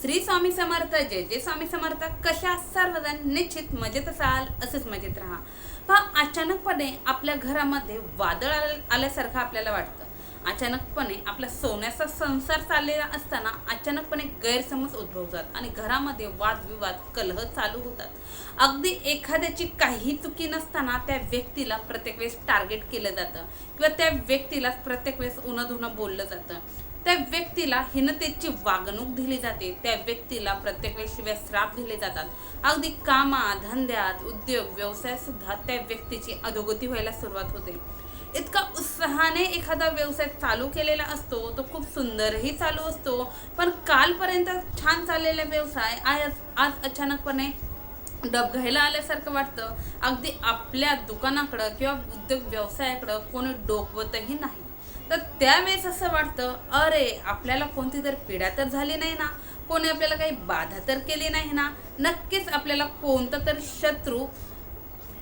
श्री स्वामी समर्थ जय जय स्वामी समर्थ. कशा सर्वजण निश्चित मजेत असाल असंच मजेत राहा. पहा अचानकपणे आपल्या घरामध्ये वादळ आल्यासारखं आपल्याला वाटतं. अचानकपणे आपला सोन्याचा संसार चाललेला असताना अचानकपणे गैरसमज उद्भवतात आणि घरामध्ये वादविवाद कलह चालू होतात. अगदी एखाद्याची काही चुकी नसताना त्या व्यक्तीला प्रत्येक वेळेस टार्गेट केलं जातं किंवा त्या व्यक्तीला प्रत्येक वेळेस उन्हा धुणं बोललं जातं. त्या व्यक्तीला हिनतेची वागणूक दिली जाते. त्या व्यक्तीला प्रत्येक वेळेशिवाय श्राप दिले जातात. अगदी कामा धंद्यात उद्योग व्यवसाय सुद्धा त्या व्यक्तीची अधोगती व्हायला सुरुवात होते. इतका उत्साहाने एखादा व्यवसाय चालू केलेला असतो तो खूप सुंदरही चालू असतो पण कालपर्यंत छान चाललेला व्यवसाय आज आज अचानकपणे डबघायला आल्यासारखं वाटतं. अगदी आपल्या दुकानाकडं किंवा उद्योग व्यवसायाकडं कोणी डोकवतही नाही. तर त्यावेळेस असं वाटतं अरे आपल्याला कोणती तर पीडा तर झाली नाही ना. कोणी आपल्याला काही बाधा तर केली नाही ना. नक्कीच आपल्याला कोणता तर शत्रू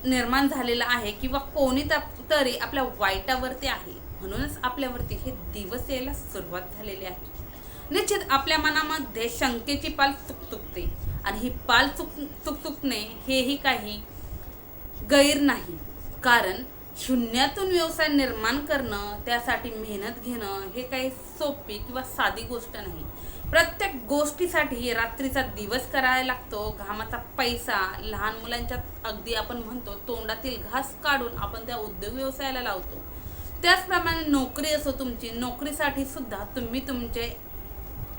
निर्माण झालेला आहे किंवा कोणी तरी आपल्या वाईटावरती आहे. म्हणूनच आपल्यावरती हे दिवस यायला सुरुवात झालेली आहे. निश्चित आपल्या मनामध्ये शंकेची पाल चुकचुकते आणि ही पाल चुक चुकचुकणे हेही काही गैर नाही. कारण शून्यातून व्यवसाय निर्माण करणं त्यासाठी मेहनत घेणं हे काही सोपी किंवा साधी गोष्ट नाही. प्रत्येक गोष्टीसाठी रात्रीचा दिवस करायला लागतो. घामाचा पैसा लहान मुलांच्या अगदी आपण म्हणतो तोंडातील घास काढून आपण त्या उद्योग व्यवसायाला लावतो. त्याचप्रमाणे नोकरी असो तुमची नोकरीसाठी सुद्धा तुम्ही तुमचे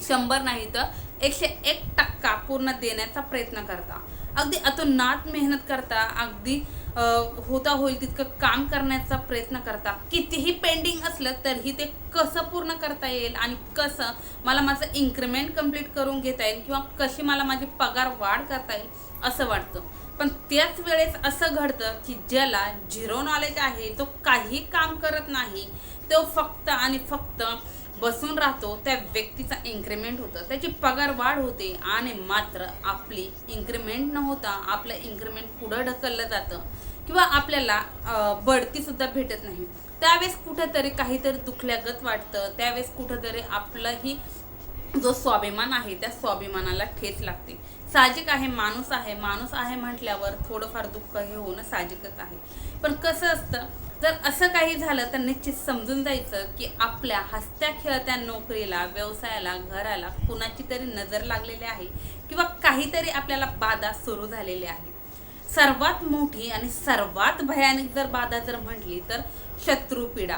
शंभर नाही तर एकशे एक टक्का पूर्ण देण्याचा प्रयत्न करता. अगदी अतोनात मेहनत करता अगदी होता होईल तितकं काम करण्याचा प्रयत्न करता. कितीही पेंडिंग असलं तरीही ते कसं पूर्ण करता येईल आणि कसं मला माझं इन्क्रिमेंट कंप्लीट करून घेता येईल किंवा कशी मला माझी पगार वाढ करता येईल असं वाटतं. पण त्याच वेळेस असं घडतं की ज्याला झिरो नॉलेज आहे तो काही काम करत नाही तो फक्त आणि फक्त बसून राहतो त्या व्यक्तीचा इन्क्रिमेंट होतं. त्याची पगार वाढ होते आणि मात्र आपली इन्क्रिमेंट न होता आपलं इन्क्रिमेंट पुढं ढकललं जातं. किंवा आपल्याला बढतीसुद्धा भेटत नाही. त्यावेळेस कुठंतरी काहीतरी दुखल्यागत वाटतं. त्यावेळेस कुठंतरी आपलंही जो स्वाभिमान आहे त्या स्वाभिमानाला ठेच लागते. साहजिक आहे माणूस आहे. माणूस आहे म्हटल्यावर थोडंफार दुःख हे होणं साहजिकच आहे. पण कसं असतं जर असं काही झालं तर निश्चित समजून जायचं की आपल्या हसत्या खेळत्या नोकरीला व्यवसायाला घराला कुणाची तरी नजर लागलेली आहे किंवा काहीतरी आपल्याला बाधा सुरू झालेली आहे. सर्वात मोठी आणि सर्वात भयानक जर बाधा जर म्हटली तर शत्रुपीडा.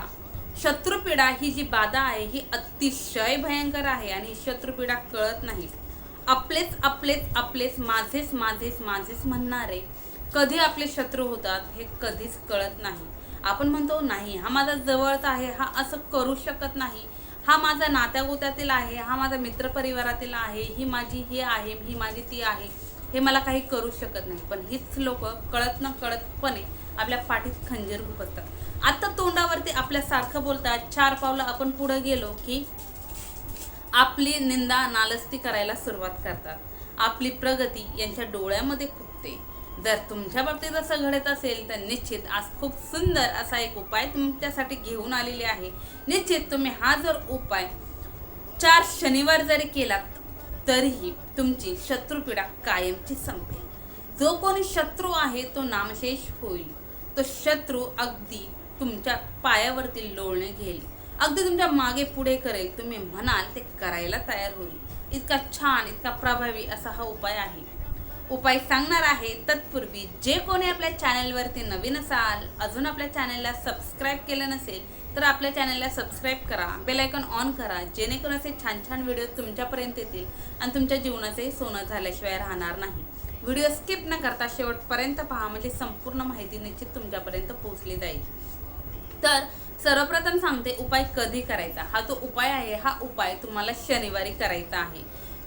शत्रुपीडा ही जी बाधा आहे ही अतिशय भयंकर आहे आणि शत्रुपीडा कळत नाही. आपलेच आपलेच आपलेच माझेच माझेच माझेच म्हणणारे कधी आपले शत्रू होतात हे कधीच कळत नाही. आपण म्हणतो नाही हा माझा जवळचा आहे हा असं करू शकत नाही. हा माझा नात्यागोत्यातील आहे हा माझा मित्रपरिवारातील आहे ही माझी हे आहे ही माझी ती आहे. हे मला काही करू शकत नाही. पण हीच लोक कळत न कळतपणे आपल्या पाठीत खंजीर घुपसतात आता तोंडावरती आपल्यासारखं बोलतात. चार पावलं आपण पुढं गेलो की आपली निंदा नालस्ती करायला सुरुवात करतात. आपली प्रगती यांच्या डोळ्यामध्ये खुपते. जर तुमच्या बाबतीत असं घडत असेल तर निश्चित आज खूप सुंदर असा एक उपाय तुमच्यासाठी घेऊन आलेले आहे. निश्चित तुम्ही हा जर उपाय चार शनिवार जरी केलात तरीही तुमची शत्रुपीडा कायमची संपेल. जो कोणी शत्रू आहे तो नामशेष होईल. तो शत्रू अगदी तुमच्या पायावरती लोळणे घेईल. अगदी तुमच्या मागे पुढे करेल. तुम्ही म्हणाल ते करायला तयार होईल. इतका छान इतका प्रभावी असा हा उपाय आहे. उपाय सांगणार आहे. तत्पूर्वी जे कोणी आपल्या चॅनलवरती नवीन असाल अजून आपल्या चॅनलला सबस्क्राईब केलं नसेल तर आपल्या चॅनलला सबस्क्राईब करा. बेल आयकॉन ऑन करा. जेणेकरून असे छान छान व्हिडिओ तुमच्यापर्यंत येतील आणि तुमच्या जीवनाचंही सोनं झाल्याशिवाय राहणार नाही. व्हिडिओ स्किप न करता शेवटपर्यंत पहा म्हणजे संपूर्ण माहिती निश्चित तुमच्यापर्यंत पोहोचली जाईल. तर सर्वप्रथम सांगते उपाय कधी करायचा? हा जो उपाय आहे हा उपाय तुम्हाला शनिवारी करायचा आहे.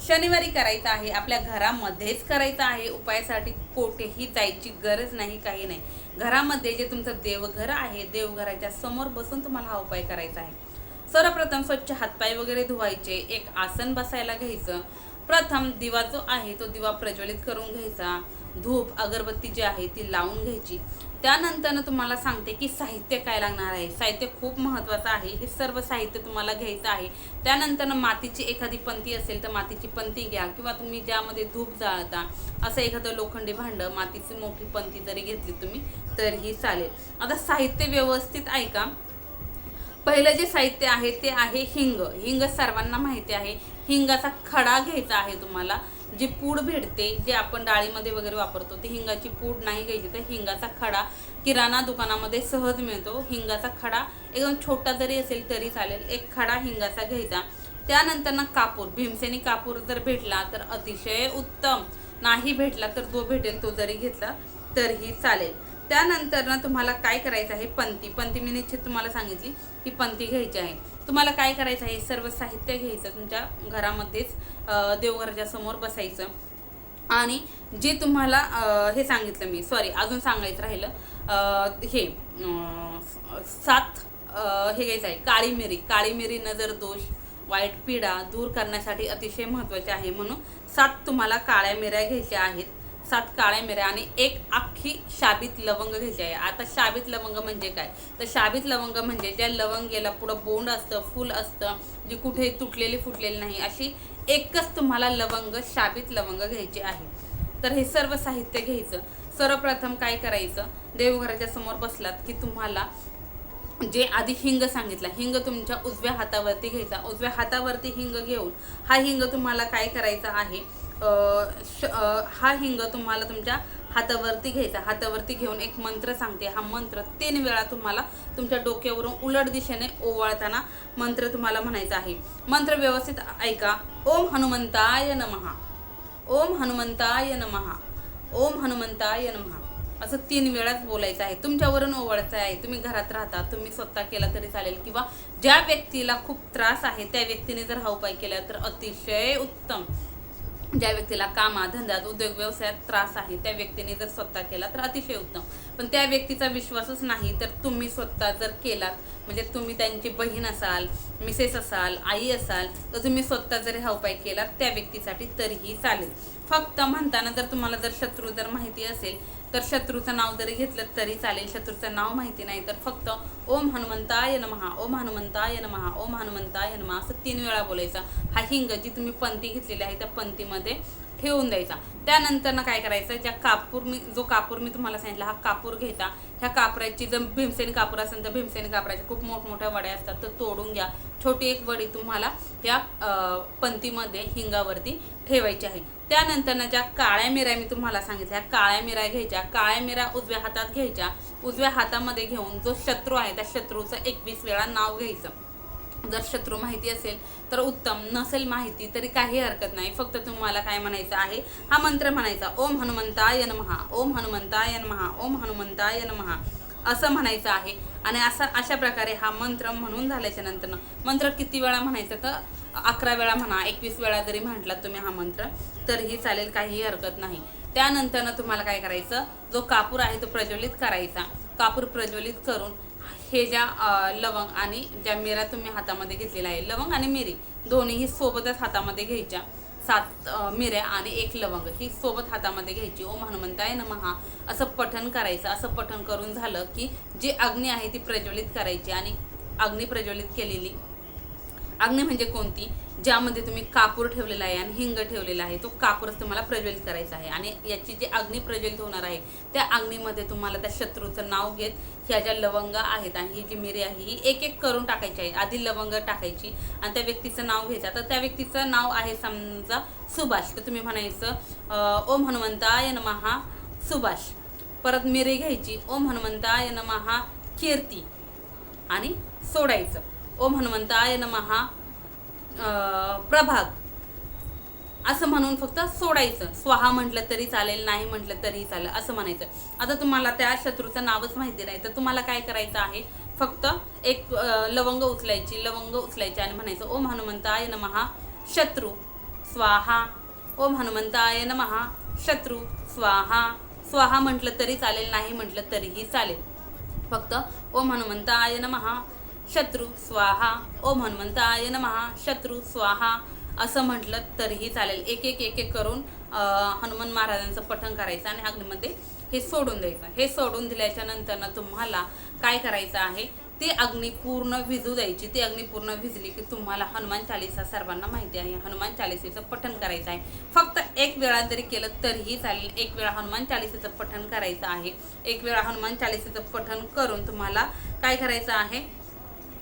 शनिवारी करायचं आहे आपल्या घरामध्येच करायचं आहे. उपायासाठी कोठेही जायची गरज नाही काही नाही. घरामध्ये जे तुमचं देवघर आहे देवघराच्या समोर बसून तुम्हाला हा उपाय करायचा आहे. सर्वप्रथम स्वच्छ हातपाय वगैरे धुवायचे एक आसन बसायला घ्यायचं. प्रथम दिवा जो आहे तो दिवा प्रज्वलित करून घ्यायचा. धूप अगरबत्ती जी आहे ती लावून घ्यायची. त्यानंतर तुम्हाला सांगते की साहित्य काय लागणार आहे. साहित्य खूप महत्त्वाचं आहे. हे सर्व साहित्य तुम्हाला घ्यायचं आहे. त्यानंतर मातीची एखादी पंती असेल तर मातीची पंती घ्या. किंवा तुम्ही ज्यामध्ये धूप जाळता असं एखादं लोखंडी भांडं मातीची मोठी पंती जरी घेतली तुम्ही तरीही चालेल. आता साहित्य व्यवस्थित ऐका पहिलं जे साहित्य आहे ते आहे हिंग. हिंग सर्वांना माहिती आहे. हिंगाचा खडा घ्यायचा आहे तुम्हाला. जी पूड भेटते जे आपण डाळीमध्ये वगैरे वापरतो ते हिंगाची पूड नाही घ्यायची. तर हिंगाचा खडा किराणा दुकानामध्ये सहज मिळतो. हिंगाचा खडा एकदम छोटा जरी असेल तरी चालेल. एक खडा हिंगाचा घ्यायचा. त्यानंतर ना कापूर. भीमसेनी कापूर जर भेटला तर अतिशय उत्तम. नाही भेटला तर जो भेटेल तो जरी घेतला तरीही चालेल. त्यानंतर ना तुम्हाला काय करायचं आहे? पंती. पंती मी निश्चित तुम्हाला सांगितली की पंती घ्यायची आहे. तुम्हाला काय करायचं आहे? सर्व साहित्य घ्यायचं तुमच्या घरामध्येच देवघराच्या समोर बसायचं. आणि जे तुम्हाला हे सांगितलं मी सॉरी अजून सांगायचं राहिलं. हे सात हे घ्यायचं आहे काळी मिरी काळी मिरी नजर दोष वाईट पिढा दूर करण्यासाठी अतिशय महत्त्वाचे आहे म्हणून सात तुम्हाला काळ्या मिऱ्या घ्यायच्या आहेत. सात काळ्या मिऱ्या आणि एक अख्खी शाबीत लवंग घ्यायची आहे. आता शाबीत लवंग म्हणजे काय? तर शाबीत लवंग म्हणजे ज्या लवंगेला पुढं बोंड असतं फुल असतं जी कुठे तुटलेली फुटलेली नाही अशी एकच तुम्हाला लवंग शाबीत लवंग घ्यायची आहे. तर हे सर्व साहित्य घ्यायचं. सर्वप्रथम काय करायचं? देवघराच्या समोर बसलात की तुम्हाला जे आधी हिंग सांगितला हिंग तुमच्या उजव्या हातावरती घ्यायचा. उजव्या हातावरती हिंग घेऊन हा हिंग तुम्हाला काय करायचा आहे? हा हिंग तुम्हाला तुमच्या हातावरती घ्यायचा. हातावरती घेऊन एक मंत्र सांगते. हा मंत्र तीन वेळा तुम्हाला तुमच्या डोक्यावरून उलट दिशेने ओवाळताना मंत्र तुम्हाला म्हणायचा आहे. मंत्र व्यवस्थित ऐका. ओम हनुमंताय नमहा ओम हनुमंताय नमहा ओम हनुमंताय नमहा असं तीन वेळाच बोलायचं आहे. तुमच्यावरून ओवाळायचं आहे. तुम्ही घरात राहता तुम्ही स्वतः केला तरी चालेल किंवा ज्या व्यक्तीला खूप त्रास आहे त्या व्यक्तीने जर हा उपाय केला तर अतिशय उत्तम. ज्या व्यक्तीला कामा धंद्यात उद्योग व्यवसायात त्रास आहे त्या व्यक्तीने जर स्वतः केला तर अतिशय उत्तम. पण त्या व्यक्तीचा विश्वासच नाही तर तुम्ही स्वतः जर केलात म्हणजे तुम्ही त्यांची बहीण असाल मिसेस असाल आई असाल तर तुम्ही स्वतः जर हा उपाय केला त्या व्यक्तीसाठी तरीही चालेल. फक्त म्हणताना जर तुम्हाला जर शत्रू जर माहिती असेल तर शत्रूचं नाव जरी घेतलं तरी चालेल शत्रूचं नाव माहिती नाही तर फक्त ओम हनुमंताय नमहा ओम हनुमंताय नमहा ओम हनुमंताय नमहा असं तीन वेळा बोलायचं. हा हिंग जी तुम्ही पंथी घेतलेली आहे त्या पंथीमध्ये ठेवून द्यायचा. त्यानंतर ना काय करायचं ज्या कापूर मी जो कापूर मी तुम्हाला सांगितला हा कापूर घ्यायचा. ह्या कापराची जर भीमसेन कापूर असेल तर भीमसेन कापराच्या खूप मोठमोठ्या वड्या असतात तर तोडून घ्या. छोटी एक वडी तुम्हाला या पंतीमध्ये पंथीमध्ये हिंगावरती ठेवायची आहे. त्यानंतर ना ज्या काळ्या मिऱ्या मी तुम्हाला सांगितल्या काळ्या मिऱ्या घ्यायच्या काळ्या मिऱ्या उजव्या हातात घ्यायच्या उजव्या हातामध्ये घेऊन जो शत्रू आहे त्या शत्रूचं एकवीस वेळा नाव घ्यायचं. जर शत्रू माहिती असेल तर उत्तम. नसेल माहिती तरी काही हरकत नाही. फक्त तुम्हाला काय म्हणायचं आहे? हा मंत्र म्हणायचा ओम हनुमंताय नमहा ओम हनुमंताय नमहा ओम हनुमंताय नमहा असं म्हणायचं आहे. आणि असा अशा प्रकारे हा मंत्र म्हणून झाल्याच्यानंतर मंत्र किती वेळा म्हणायचं तर अकरा वेळा म्हणा एकवीस वेळा जरी म्हटला तुम्ही हा मंत्र तरीही चालेल काहीही हरकत नाही. त्यानंतर तुम्हाला काय करायचं जो कापूर आहे तो प्रज्वलित करायचा. कापूर प्रज्वलित करून हे ज्या लवंग आणि ज्या मिरा तुम्ही हातामध्ये घेतलेला आहे लवंग आणि मिरी दोन्हीही सोबतच हातामध्ये घ्यायच्या. सात मिऱ्या आणि एक लवंग ही सोबत हातामध्ये घ्यायची. ओम हनुमंताय नमहा असं पठण करायचं. असं पठण करून झालं की जी अग्नी आहे ती प्रज्वलित करायची आणि अग्नी प्रज्वलित केलेली अग्नी म्हणजे कोणती? ज्यामध्ये तुम्ही कापूर ठेवलेला आहे आणि हिंग ठेवलेला आहे तो कापूरच तुम्हाला प्रज्वलित करायचा आहे. आणि याची जी अग्नी प्रज्वलित होणार आहे त्या अग्नीमध्ये तुम्हाला त्या शत्रूचं नाव घेत ह्या ज्या लवंग आहेत आणि ही जी मिरी आहे ही एक एक करून टाकायची आहे. आधी लवंग टाकायची आणि त्या व्यक्तीचं नाव घ्यायचं. तर त्या व्यक्तीचं नाव आहे समजा सुभाष. तर तुम्ही म्हणायचं अं, ओम हनुमंताय नमहा सुभाष. परत मिरी घ्यायची. ओम हनुमंताय नमहा कीर्ती. आणि सोडायचं. ओम हनुमंताय नमहा. प्रभाग असं म्हणून फक्त सोडायचं. स्वाहा म्हटलं तरी चालेल नाही म्हटलं तरी चालेल असं म्हणायचं. आता तुम्हाला त्या शत्रूचं नावच माहिती नाही तर तुम्हाला काय करायचं आहे? फक्त एक लवंग उचलायची लवंग उचलायची आणि म्हणायचं ओम हनुमंताय नमहा शत्रू स्वाहा. ओम हनुमंताय नमहा शत्रू स्वाहा. स्वाहा म्हटलं तरी चालेल नाही म्हटलं तरीही चालेल. फक्त ओम हनुमंताय नमहा शत्रू स्वाहा. ओम हनुमंताय नमहा शत्रू स्वाहा. असं म्हटलं तरीही चालेल. एक एक एक एक करून हनुमान महाराजांचं पठण करायचं आणि अग्नीमध्ये हे सोडून द्यायचं. हे सोडून दिल्याच्या नंतरनं तुम्हाला काय करायचं आहे? ती अग्नी पूर्ण विजू द्यायची. ती अग्नी पूर्ण विजली की तुम्हाला हनुमान चालिसा सर्वांना माहिती आहे. हनुमान चालिसेचं पठण करायचं आहे. फक्त एक वेळा जरी केलं तरीही चालेल. एक वेळा हनुमान चालिसेचं पठण करायचं आहे. एक वेळा हनुमान चालिसेचं पठण करून तुम्हाला काय करायचं आहे?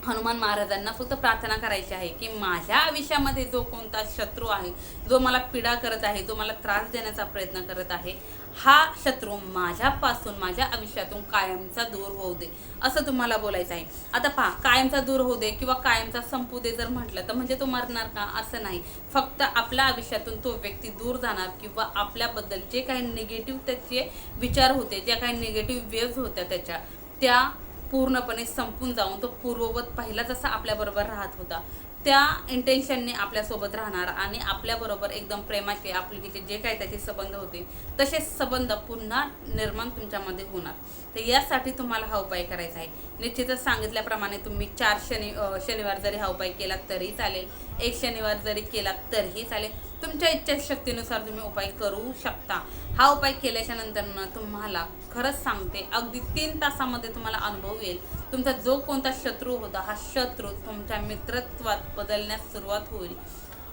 हनुमान महाराजांना फक्त प्रार्थना करायची आहे की माझ्या आयुष्यामध्ये जो कोणता शत्रू आहे जो मला पीडा करत आहे जो मला त्रास देण्याचा प्रयत्न करत आहे हा शत्रू माझ्यापासून माझ्या आयुष्यातून कायमचा दूर होऊ दे असं तुम्हाला बोलायचं आहे. आता पहा कायमचा दूर होऊ दे किंवा कायमचा संपू दे जर म्हटलं तर म्हणजे तो मरणार का? असं नाही. फक्त आपल्या आयुष्यातून तो व्यक्ती दूर जाणार किंवा आपल्याबद्दल जे काही निगेटिव्ह त्याचे विचार होते ज्या काही निगेटिव्ह वेव्ज होत्या त्याच्या त्या पूर्णपणे संपून जाऊन तो पूर्ववत पहिला जसा आपल्याबरोबर राहत होता त्या इंटेन्शनने आपल्यासोबत राहणार आणि आपल्याबरोबर एकदम प्रेमाचे आपुलकीचे जे काही त्याचे संबंध होते तसे संबंध पुन्हा निर्माण तुमच्यामध्ये होणार. तर यासाठी तुम्हाला हा उपाय करायचा आहे. निश्चितच सांगितल्याप्रमाणे तुम्ही चार शनि शनिवार जरी हा उपाय केला तरी चालेल. एक शनिवार जरी केला तरीही चालेल. तुमच्या इच्छाशक्तीनुसार तुम्ही उपाय करू शकता. हा उपाय केल्याच्यानंतर तुम्हाला खरंच सांगते अगदी तीन तासामध्ये तुम्हाला अनुभव येईल. तुमचा जो कोणता शत्रू होता हा शत्रू तुमच्या मित्रत्वात बदलण्यास सुरुवात होईल.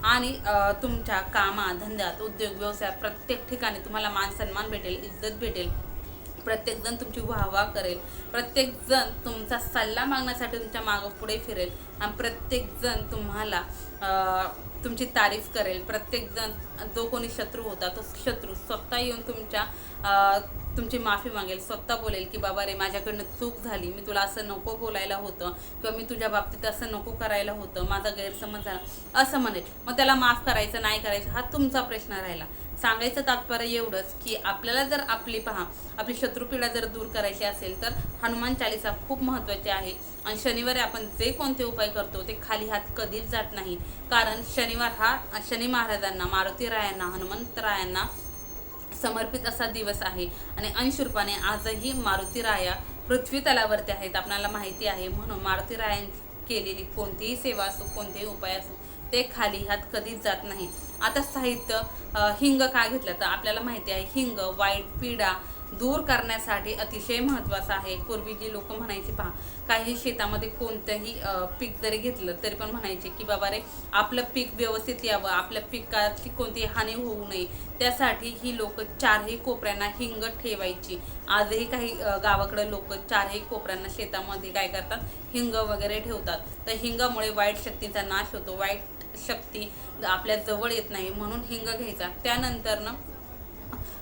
आणि तुमच्या कामा धंद्यात उद्योग व्यवसायात प्रत्येक ठिकाणी तुम्हाला मान सन्मान भेटेल इज्जत भेटेल. प्रत्येकजण तुमची वाहवा करेल. प्रत्येकजण तुमचा सल्ला मागण्यासाठी तुमच्या मागं पुढे फिरेल. आणि प्रत्येकजण तुम्हाला तुमची तारीफ करेल. प्रत्येकजण जो कोणी शत्रू होता तो शत्रू स्वतः येऊन तुमच्या तुमची माफी मागेल. स्वतः बोलेल की बाबा रे माझ्याकडनं चूक झाली. मी तुला असं नको बोलायला होतं किंवा मी तुझ्या बाबतीत असं नको करायला होतं. माझा गैरसमज झाला. असं म्हणेल मग त्याला माफ करायचं नाही करायचं हा तुमचा प्रश्न राहिला. सांगायचं तात्पर्य एवढंच की आपल्याला जर आपली पहा आपली शत्रुपीडा जर दूर करायची असेल तर हनुमान चालिसा खूप महत्त्वाची आहे. आणि शनिवारी आपण जे कोणते उपाय करतो ते खाली हात कधीच जात नाही. कारण शनिवार हा शनी महाराजांना मारुती रायांना हनुमंतरायांना समर्पित असा दिवस आहे. आणि अंश आजही मारुती राया पृथ्वी तलावरती आहेत आपल्याला माहिती आहे. म्हणून मारुती रायां केलेली कोणतीही सेवा असो कोणतेही उपाय असो ते खाली ह्यात कधीच जात नाही. आता साहित्य हिंग का घेतलं? तर आपल्याला माहिती आहे हिंग वाईट पीडा दूर करण्यासाठी अतिशय महत्त्वाचं आहे. पूर्वी जी लोक म्हणायची पहा काही शेतामध्ये कोणतंही पीक जरी घेतलं तरी पण म्हणायचे की बाबा रे आपलं पीक व्यवस्थित यावं. आपल्या पिकाची कोणतीही हानी होऊ नये. त्यासाठी ही लोक चारही कोपऱ्यांना हिंग ठेवायची. आजही काही गावाकडं गावाकडे लोक चारही कोपऱ्यांना शेतामध्ये काय करतात? हिंग वगैरे ठेवतात. तर हिंगामुळे वाईट शक्तींचा नाश होतो. वाईट शक्ती आपल्या जवळ येत नाही म्हणून हिंग घ्यायचा. त्यानंतर ना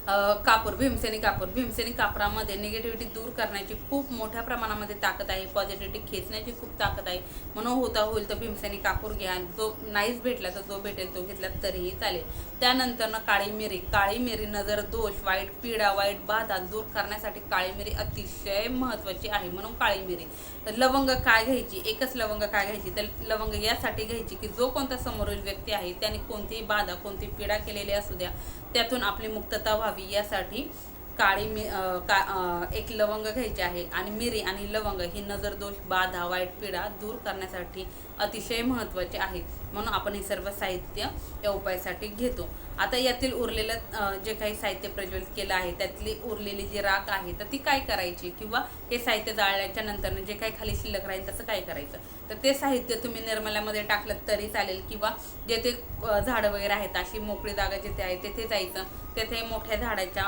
कापूर भीमसेनी कापूर. भीमसेनी कापरामध्ये निगेटिव्हिटी दूर करण्याची खूप मोठ्या प्रमाणामध्ये ताकद आहे. पॉझिटिव्हिटी खेचण्याची खूप ताकद आहे. म्हणून होता होईल तर भीमसेनी कापूर घ्या. जो नाहीच भेटला तर जो भेटेल तो घेतला तरीही चालेल. त्यानंतर ना काळी मिरी. काळी मिरी नजर दोष वाईट पीडा वाईट बाधा दूर करण्यासाठी काळी मिरी अतिशय महत्त्वाची आहे. म्हणून काळी मिरी. तर लवंग काय घ्यायची? एकच लवंग काय घ्यायची? तर लवंग यासाठी घ्यायची की जो कोणता समोरील व्यक्ती आहे त्याने कोणतीही बाधा कोणती पीडा केलेली असू द्या त्यातून आपली मुक्तता व्हावी. यासाठी काळी मी का एक लवंग घ्यायचे आहे आणि मिरी आणि लवंग ही नजरदोष बाधा वाईट पिढा दूर करण्यासाठी अतिशय महत्त्वाचे आहे. म्हणून आपण हे सर्व साहित्य या उपायासाठी घेतो. आता यातील उरलेलं जे काही साहित्य प्रज्वलित केलं आहे त्यातली उरलेली जी राख आहे तर ती काय करायची? किंवा हे साहित्य जाळल्याच्या नंतर जे काही खाली शिल्लक राहील तसं काय करायचं? तर ते साहित्य तुम्ही निर्मल्यामध्ये टाकलं तरी चालेल किंवा जेथे ते झाडं वगैरे आहेत अशी मोकळी जागा जिथे आहे तेथे जायचं. तेथे मोठ्या झाडाच्या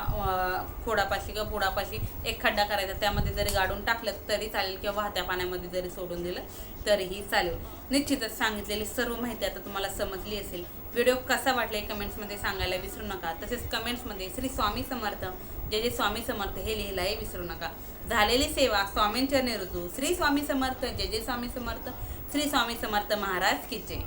खोडापाशी किंवा बुडापाशी एक खड्डा करायचा. त्यामध्ये जरी गाडून टाकलं तरी चालेल किंवा वाहत्या पाण्यामध्ये जरी सोडून दिलं तरीही चालेल. निश्चितच सांगितलेली सर्व माहिती आता तुम्हाला समजली असेल. व्हिडिओ कसा वाटला हे कमेंट्समध्ये सांगायला विसरू नका. तसेच कमेंट्समध्ये श्री स्वामी समर्थ जे जे स्वामी समर्थ हे लिहिलाही विसरू नका. झालेली सेवा स्वामींच्या रुजू श्री स्वामी समर्थ जे जे स्वामी समर्थ श्री स्वामी समर्थ महाराज की जय.